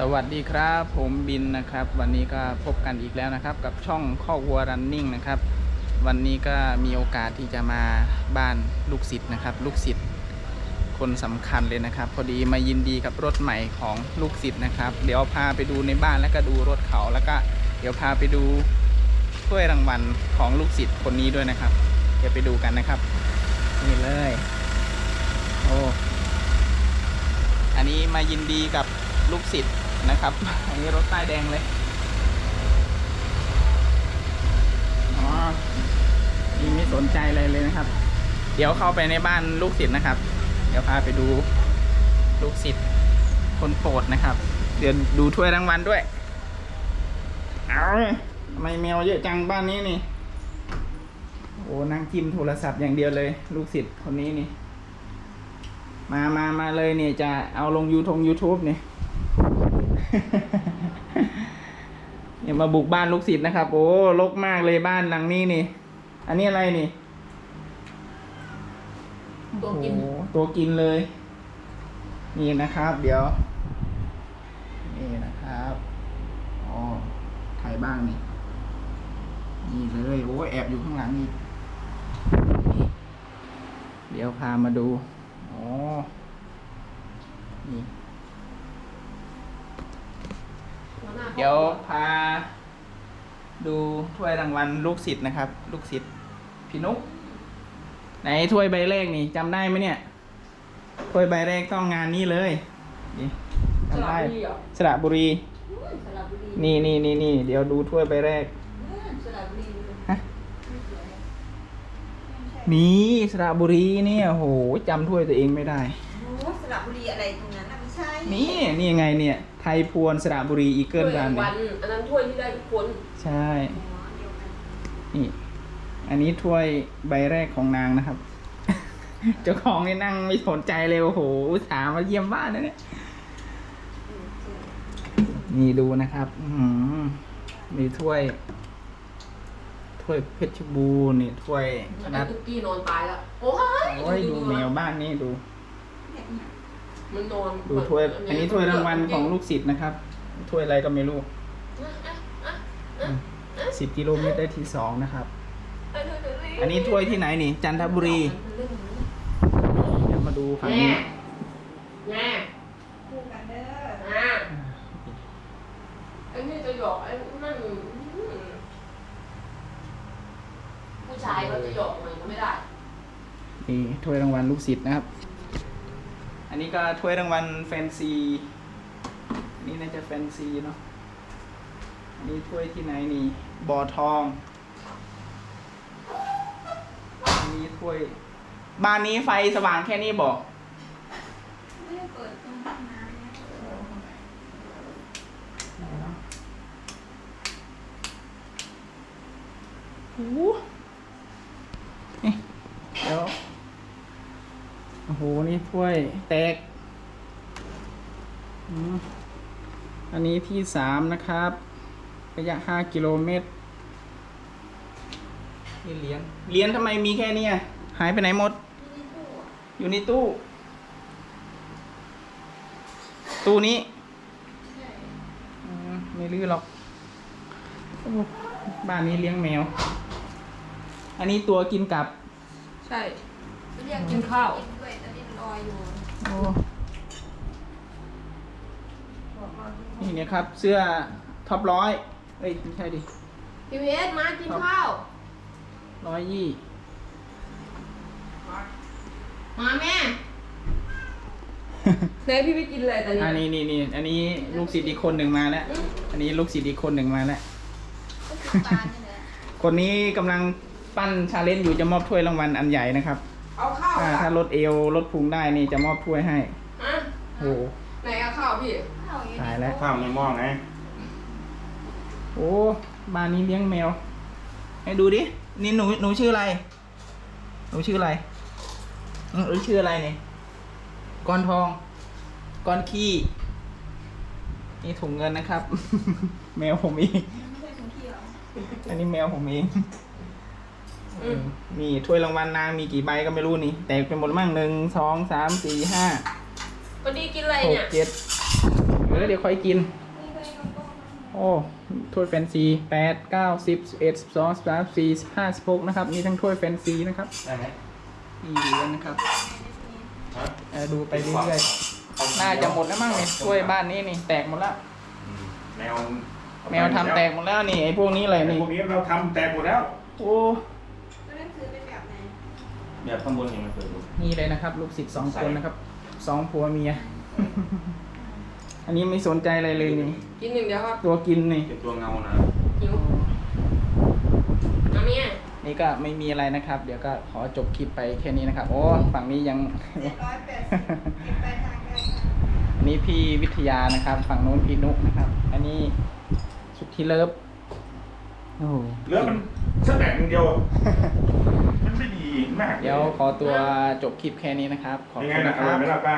สวัสดีครับผมบินนะครับ วันนี้ก็พบกันอีกแล้วนะครับ กับช่องข้อวัวรันนิ่งนะครับ วันนี้ก็มีโอกาสที่จะมาบ้านลูกศิษย์นะครับ ลูกศิษย์คนสำคัญเลยนะครับ พอดีมายินดีกับรถใหม่ของลูกศิษย์นะครับ เดี๋ยวพาไปดูในบ้านแล้วก็ดูรถเขาแล้วก็ เดี๋ยวพาไปดูถ้วยรางวัลของลูกศิษย์คนนี้ด้วยนะครับ เดี๋ยวไปดูกันนะครับนี่เลยโอ้อันนี้มายินดีกับลูกศิษย์ นะครับ อันนี้รถป้แดงเลยอ๋อนี่ไม่สนใจอะไรเลยนะครับ เดี๋ยวเข้าไปในบ้านลูกศิษย์นะครับ เดี๋ยวพาไปดูลูกศิษย์คนโปรดนะครับ เดี๋ยวดูถ้วยรางวัลด้วย เอาทำไมแมวเยอะจังบ้านนี้นี่ โอ้นั่งจิ้มโทรศัพท์อย่างเดียวเลย ลูกศิษย์คนนี้นี่ มามามาเลยเนี่ยจะเอาลงยูทง YouTube เนี่ย เนี่ยมาบุกบ้านลูกศิษย์นะครับ โอ้รกมากเลยบ้านหลังนี้นี่ อันนี้อะไรนี่ ตัวกิน โอ้โหตัวกินเลย นี่นะครับ เดี๋ยว นี่นะครับอ๋อใครบ้างนี่ นี่เลยโอ้แอบอยู่ข้างหลังนี่นี่เดี๋ยวพามาดูอ๋อนี่ หัวหน้า เดี๋ยวพา ดูถ้วยรางวัลลูกศิษย์นะครับ ลูกศิษย์พี่นุกไหนถ้วยใบแรกนี่จำได้ไหมเนี่ยถ้วยใบแรกต้องงานนี้เลยนี่สจำระได้บุรีเหรอสระบุรีสระบุรี นี่นี่นี่นี่เดี๋ยวดูถ้วยใบแรกสระบุรีฮะนี่สระบุรีเนี่ยโหจำถ้วยตัวเองไม่ได้โอ้สระบุรีอะไรตรงนั้นน่ะไม่ ใช่นี่นี่ไงเนี่ย ไทยพวนสระบุรีอีเกิลถ้วยรันวัเนี่ยนอันนั้นถ้วยที่ได้ทุกคนใช่อ๋อเดียวกันนี่อันนี้ถ้วยใบแรกของนางนะครับ เจ้าของนี่นั่งไม่สนใจเลยโอ้โหอุตส่าห์มาเยี่ยมบ้านนะเนี่ยอืมใช่นี่ดูนะครับอื้อหือมีถ้วย ถ้วยเพชรบูรณ์นี่ถ้วยอันนันั้นดตุ๊กกี้นอนตายแล้ว โอ้ยโอ้ยดูแมวบ้านนี่ดูเนี่ยเนี่ย มันนอนดูถ้วย อันนี้ถ้วยรางวัลของลูกศิษย์นะครับ ถ้วยอะไรก็ไม่รู้สิบกิโลเมตรได้ที่สองนะครับ อันนี้ถ้วยที่ไหนนี่ จันทบุรี เดี๋ยวมาดูฝั่งแง่นี้แง่คู่กันเด้ออ่าอันนี้จะหยอกไอ้นั่นผู้ชายเขาจะหยอกหน่อยก็ไม่ได้ นี่ถ้วยรางวัลลูกศิษย์นะครับอั นนี้ก็ถ้วยรางวัลแฟนซี อันนี้น่าจะแฟนซีเนาะ อันนี้ถ้วยที่ไหนนี่บ่อทอง อันนี้ถ้วย บ้านนี้ไฟสว่างแค่นี้บอก ไม่ได้เปิดตรงห้องน้ำเนี่ยโอ้โหนี่เดี๋ยว โอ้โห นี่ถ้วยแตก อันนี้ที่สามนะครับ ระยะห้ากิโลเมตรนี่เหรียญ เหรียญทำไมมีแค่นี้หายไปไหนหมดที่นี่ตู้อยู่ในตู้ ตู้นี้ ไม่ลื้อหรอกอบ้านนี้เลี้ยงแมว อันนี้ตัวกินกับ ใช่เรียกกินข้าว กินด้วยตอนนี้รออยู่โอ้บอกรอดูนี่เนี่ยครับ เสื้อท็อปร้อยเอ้ยไม่ใช่ดิพีพีเอสมากินข้าวร้อยยี่มาแม่ไหนพี่ไปกินอะไรตอนนี้อันนี้นี่นี่อันนี้ลูกศิษย์อีกคนหนึ่งมาแล้ว อันนี้ลูกศิษย์อีกคนหนึ่งมาแล้วก็คือปลาเนี่ยแหละคนนี้กำลังปั้นชาเลนจ์อยู่จะมอบถ้วยรางวัลอันใหญ่นะครับ เอาข้าวอ่าอะถ้าลดเอวลดพุงได้นี่จะมอบถ้วยให้อะโอ้โหไหนเอาข้าวพี่ข้าวอยู่ตายแล้ว ข้าวในหม้อไงโอ้บ้านนี้เลี้ยงแมว ให้ดูดิ นี่หนูหนูชื่ออะไร หนูชื่ออะไรอืมหนูชื่ออะไรเนี่ยก้อนทองก้อนขี้ นี่ถุงเงินนะครับ แมวผมเอง ไม่ใช่ของพี่หรอ อันนี้แมวผมเองอื มมีถ้วยรางวัลนางมีกี่ใบก็ไม่รู้นี่ แตกเป็นหมดมั่งหนึ่งสองสามสี่ห้าวันนี้กินอะไรหกเนี่ย เจ็ดอเดี๋ยวค่อยกินนี่เลยกระป๋องโอ้ถ้วยแฟนซีแปดเก้าสิบสิบเอ็ดสิบสองสิบสามสิบสี่สิบห้าสิบหกนะครับ มีทั้งถ้วยแฟนซีนะครับได้ไหมมีเหรียญนะครับฮะเออดูไปเรื่อยๆน่าจะหมดแล้วมั้งเนี่ยถ้วยบ้านนี้นี่แตกหมดแล้ว อืมแมวแมวทำแตกหมดแล้วนี่ไอ้พวกนี้เลยไอ้นี่ พวกนี้เราทำแตกหมดแล้ว โอ้ แบบข้างบนเห็นมันเปิดดู นี่เลยนะครับ ลูกศิษย์สองคนนะครับสองผัวเมีย อันนี้ไม่สนใจอะไรเลยนี่ กินหนึ่งเดียวครับตัวกินนี่ เป็นตัวเงานะหิวมาเมียนี่ก็ไม่มีอะไรนะครับ เดี๋ยวก็ขอจบคลิปไปแค่นี้นะครับ โอ้ฝั่งนี้ยัง เจ็ดร้อยแปดสิบเก็บไปทางได้ค่ะอันนี้พี่วิทยานะครับ ฝั่งนู้นพี่นุกนะครับ อันนี้สุดที่เลิฟ โอ้โหเหลือมันสักแตกหนึ่งเดียว มันไม่ดีมากเดี๋ยวขอตัวจบคลิปแค่นี้นะครับ ขอบยังไงคุณนะนะอคร่อรัยบ ไหมล่ะป้า